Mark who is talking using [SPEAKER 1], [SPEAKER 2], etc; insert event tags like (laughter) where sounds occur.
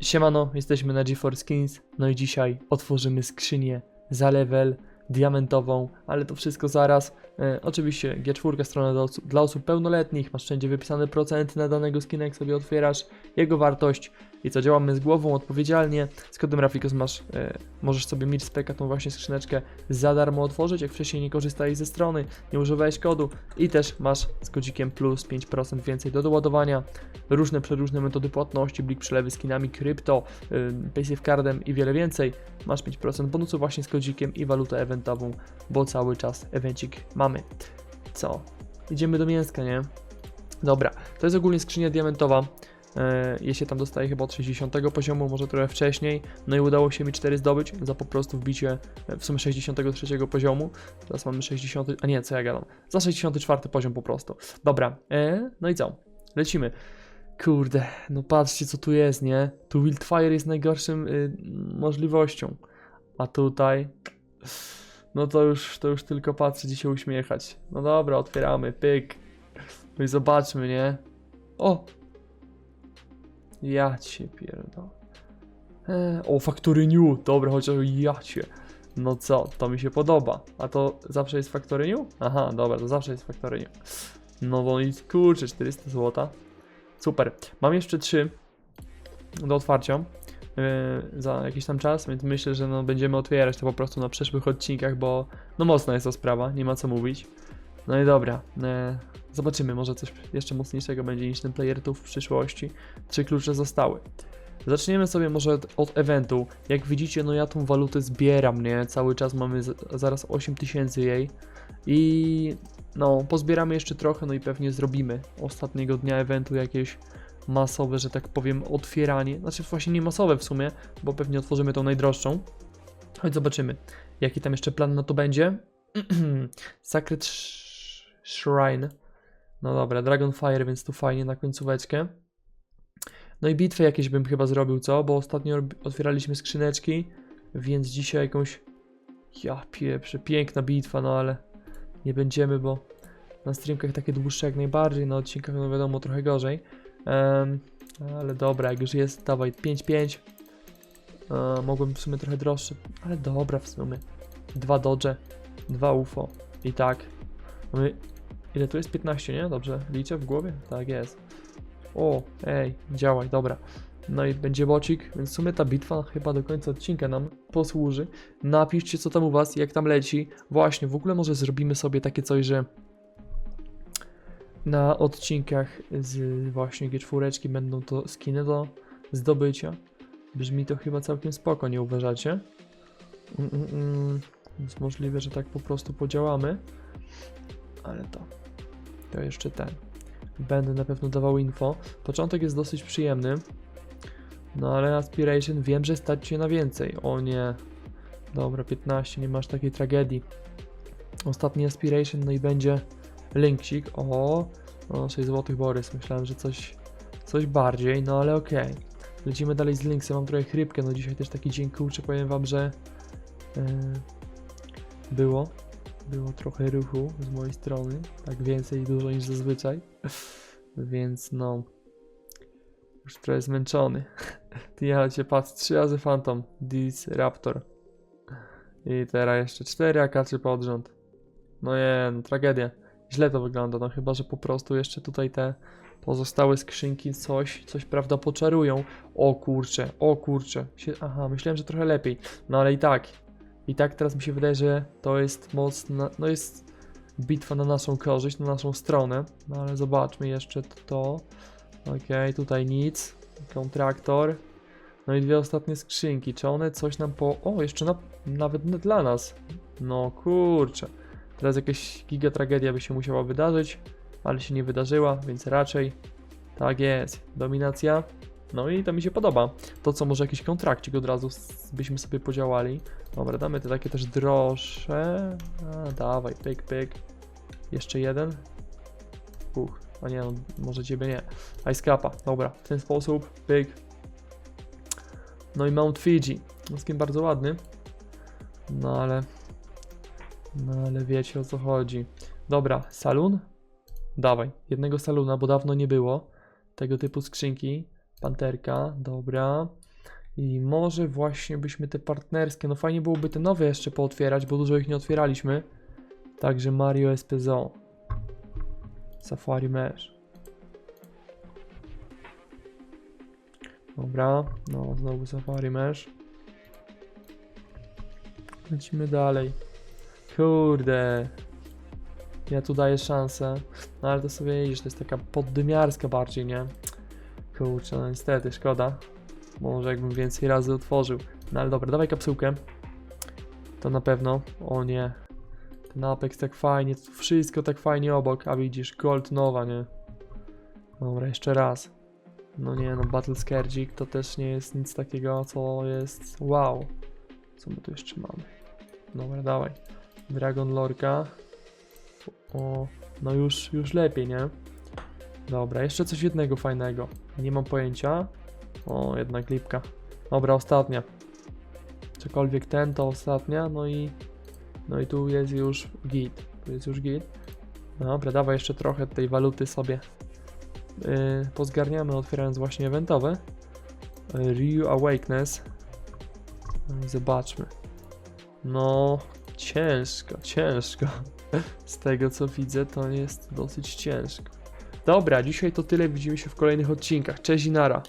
[SPEAKER 1] Siemano, jesteśmy na GeForce Skins, no i dzisiaj otworzymy skrzynię za level diamentową, ale to wszystko zaraz. E, oczywiście G4 strona dla osób, dla osób pełnoletnich, masz wszędzie wypisane procenty na danego skina, jak sobie otwierasz, jego wartość i co działamy z głową odpowiedzialnie. Z kodem Rafikos masz, e, możesz sobie mieć speka tą właśnie skrzyneczkę za darmo otworzyć, jak wcześniej nie korzystałeś ze strony, nie używałeś kodu i też masz z kodzikiem plus 5% więcej do doładowania różne przeróżne metody płatności, blik przelewy skinami, krypto, paysafe cardem i wiele więcej. Masz 5% bonusu właśnie z kodzikiem i walutę eventową, bo cały czas evencik mamy. Co? Idziemy do mięska, nie? Dobra, to jest ogólnie skrzynia diamentowa. E, Je się tam dostaje chyba od 60 poziomu, może trochę wcześniej. No i udało się mi 4 zdobyć za po prostu wbicie e, w sumie 63 poziomu. Teraz mamy 60. A nie, co ja gadam? Za 64 poziom po prostu. Dobra, e, no i co? Lecimy. Kurde, no patrzcie co tu jest, nie? Tu Wildfire jest najgorszym y, możliwością. A tutaj. No to już, to już tylko patrzę, gdzie się uśmiechać. No dobra, otwieramy, pyk. No i zobaczmy, nie? O! Ja cię pierdolę. E, o, Factory New. Dobra, chociaż ja cię. No co, to mi się podoba. A to zawsze jest Factory New? Aha, dobra, to zawsze jest Factory New. No bo i kurczę, 400 złota. Super. Mam jeszcze trzy do otwarcia za jakiś tam czas, więc myślę, że no, będziemy otwierać to po prostu na przyszłych odcinkach, bo no mocna jest to sprawa, nie ma co mówić. No i dobra, yy, zobaczymy, może coś jeszcze mocniejszego będzie niż ten player tu w przyszłości. Trzy klucze zostały. Zaczniemy sobie może od, eventu. Jak widzicie, no ja tą walutę zbieram, nie? Cały czas mamy zaraz 8000 jej. I no, pozbieramy jeszcze trochę, no i pewnie zrobimy ostatniego dnia eventu jakieś masowe, że tak powiem, otwieranie. Znaczy właśnie nie masowe w sumie, bo pewnie otworzymy tą najdroższą. Chodź zobaczymy, jaki tam jeszcze plan na to będzie. (clears throat) Sacred Sh- Shrine. No dobra, Dragonfire, więc tu fajnie na końcóweczkę. No i bitwy jakieś bym chyba zrobił, co? Bo ostatnio otwieraliśmy skrzyneczki, więc dzisiaj jakąś... Ja pieprzę, piękna bitwa, no ale nie będziemy, bo na streamkach takie dłuższe jak najbardziej, na odcinkach no wiadomo trochę gorzej. Em, ale dobra, jak już jest, dawaj 5-5. E, mogłem w sumie trochę droższy, ale dobra w sumie. Dwa dodge, dwa UFO i tak. Mamy, ile tu jest? 15, nie? Dobrze, liczę w głowie? Tak jest. O, ej, działaj, dobra. No i będzie bocik, więc w sumie ta bitwa chyba do końca odcinka nam posłuży. Napiszcie co tam u was, jak tam leci. Właśnie, w ogóle może zrobimy sobie takie coś, że na odcinkach z właśnie G4 będą to skiny do zdobycia. Brzmi to chyba całkiem spoko, nie uważacie? Mm, mm, mm. Więc możliwe, że tak po prostu podziałamy. Ale to, to jeszcze ten. Będę na pewno dawał info. Początek jest dosyć przyjemny. No ale Aspiration wiem, że stać się na więcej. O nie. Dobra, 15, nie masz takiej tragedii. Ostatni Aspiration, no i będzie Linksik. O, o 6 zł Borys. Myślałem, że coś, coś bardziej, no ale okej. Lecimy dalej z Linksem. Mam trochę chrypkę, no dzisiaj też taki dzień kurczę. Powiem wam, że yy, było. Było trochę ruchu z mojej strony. Tak więcej dużo niż zazwyczaj. (laughs) Więc no. Już trochę zmęczony. (laughs) Ty cię patrz, trzy razy Phantom, Dis Raptor. I teraz jeszcze cztery akaczy pod rząd. No nie, no tragedia. Źle to wygląda, no chyba, że po prostu jeszcze tutaj te pozostałe skrzynki coś, coś prawda poczarują. O kurcze, o kurcze. Aha, myślałem, że trochę lepiej. No ale i tak, i tak teraz mi się wydaje, że to jest mocna, no jest bitwa na naszą korzyść, na naszą stronę. No ale zobaczmy jeszcze to. Okej, tutaj nic. Kontraktor. No i dwie ostatnie skrzynki. Czy one coś nam po... O, jeszcze na... nawet dla nas. No kurczę. Teraz jakaś giga tragedia by się musiała wydarzyć, ale się nie wydarzyła, więc raczej tak jest. Dominacja. No i to mi się podoba. To co, może jakiś kontrakcik od razu byśmy sobie podziałali. Dobra, damy te takie też droższe. A, dawaj, pyk, pyk. Jeszcze jeden. Uch, a nie, no, może ciebie nie. Ice Capa, dobra, w ten sposób, pyk. No i Mount Fiji, no skin bardzo ładny. No ale, no ale wiecie o co chodzi. Dobra, salon? Dawaj, jednego saluna, bo dawno nie było tego typu skrzynki. Panterka, dobra. I może właśnie byśmy te partnerskie, no fajnie byłoby te nowe jeszcze pootwierać, bo dużo ich nie otwieraliśmy. Także Mario SPZO. Safari Mesh. Dobra, no znowu Safari Mesh. Lecimy dalej. Kurde. Ja tu daję szansę. No ale to sobie idziesz, to jest taka poddymiarska bardziej, nie? Kurczę, no niestety, szkoda. Może jakbym więcej razy otworzył. No ale dobra, dawaj kapsułkę. To na pewno. O nie. Ten Apex tak fajnie, wszystko tak fajnie obok, a widzisz, gold nowa, nie? Dobra, jeszcze raz. No nie, no Battle Scaredzik to też nie jest nic takiego, co jest wow. Co my tu jeszcze mamy? Dobra, dawaj. Dragon Lorka. O, no już, już lepiej, nie? Dobra, jeszcze coś jednego fajnego. Nie mam pojęcia. O, jednak lipka. Dobra, ostatnia. Cokolwiek ten, to ostatnia, no i... No i tu jest już git. Tu jest już git. Dobra, dawaj jeszcze trochę tej waluty sobie yy, pozgarniamy, otwierając właśnie eventowe. Ryu Awakeness. Zobaczmy. No, ciężko, ciężko. Z tego co widzę, to jest dosyć ciężko. Dobra, dzisiaj to tyle. Widzimy się w kolejnych odcinkach. Cześć nara.